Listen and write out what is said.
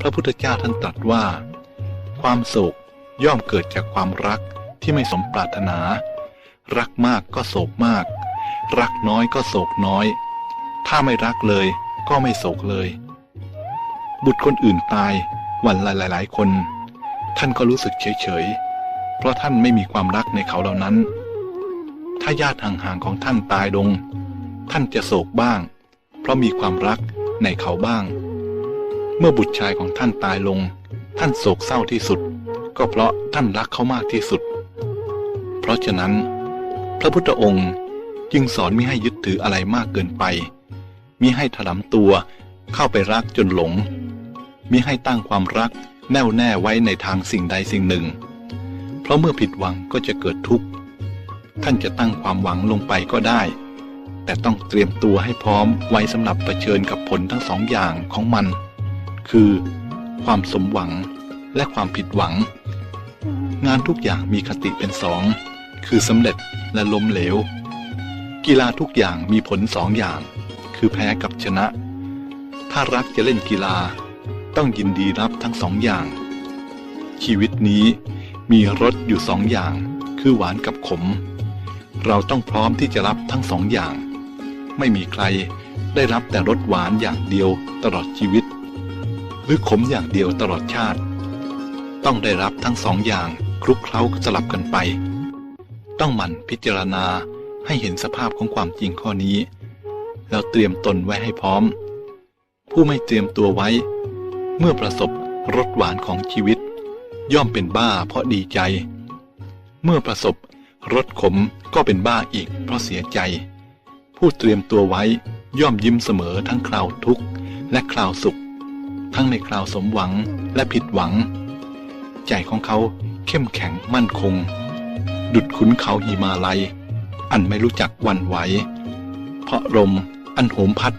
พระพุทธเจ้าท่านตรัสว่า ความโศกย่อมเกิดจากความรักที่ไม่สมปรารถนา รักมากก็โศกมาก รักน้อยก็โศกน้อย ถ้าไม่รักเลยก็ไม่โศกเลย บุตรคนอื่นตายวันละหลาย ๆ คน ท่านก็รู้สึกเฉย ๆ เพราะท่านไม่มีความรักในเขาเหล่านั้น ถ้าญาติห่าง ๆ ของท่านตายลง ท่านจะโศกบ้าง เพราะมีความรักในเขาบ้าง เมื่อบุตรชายของท่านตายลง ท่านโศกเศร้าที่สุด ก็เพราะท่านรักเขามากที่สุด เพราะฉะนั้น พระพุทธองค์จึงสอนมิให้ยึดถืออะไรมากเกินไป มิให้ถลำตัวเข้าไปรักจนหลง มิให้ตั้งความรักแน่วแน่ไว้ในทางสิ่งใดสิ่งหนึ่ง เพราะเมื่อผิดหวังก็จะเกิดทุกข์ ท่านจะตั้งความหวังลงไปก็ได้ แต่ต้องเตรียมตัวให้พร้อมไว้สำหรับเผชิญกับผลทั้งสองอย่างของมัน คือ ความสมหวังและความผิดหวัง งานทุกอย่างมีคติเป็นสอง คือสำเร็จและล้มเหลว กีฬาทุกอย่างมีผลสองอย่าง คือแพ้กับชนะ ถ้ารักจะเล่นกีฬา ต้องยินดีรับทั้งสองอย่าง ชีวิตนี้มีรสอยู่สองอย่าง คือหวานกับขม เราต้องพร้อมที่จะรับทั้งสองอย่าง ไม่มีใครได้รับแต่รสหวานอย่างเดียวตลอดชีวิต หรือขมอย่างเดียวตลอดชาติ ต้องได้รับทั้งสองอย่างคลุกเคล้าสลับกันไป ต้องหมั่นพิจารณาให้เห็นสภาพของความจริงข้อนี้ แล้วเตรียมตนไว้ให้พร้อม ผู้ไม่เตรียมตัวไว้ เมื่อประสบรสหวานของชีวิต ย่อมเป็นบ้าเพราะดีใจ เมื่อประสบรสขมก็เป็นบ้าอีกเพราะเสียใจ ผู้เตรียมตัวไว้ย่อมยิ้มเสมอทั้งคราวทุกข์และคราวสุข ทั้งในคราวสมหวังและผิดหวัง ใจของเขาเข้มแข็งมั่นคง ดุดขุนเขาหิมาลัย อันไม่รู้จักวันไหว เพราะลมอันโหมพัด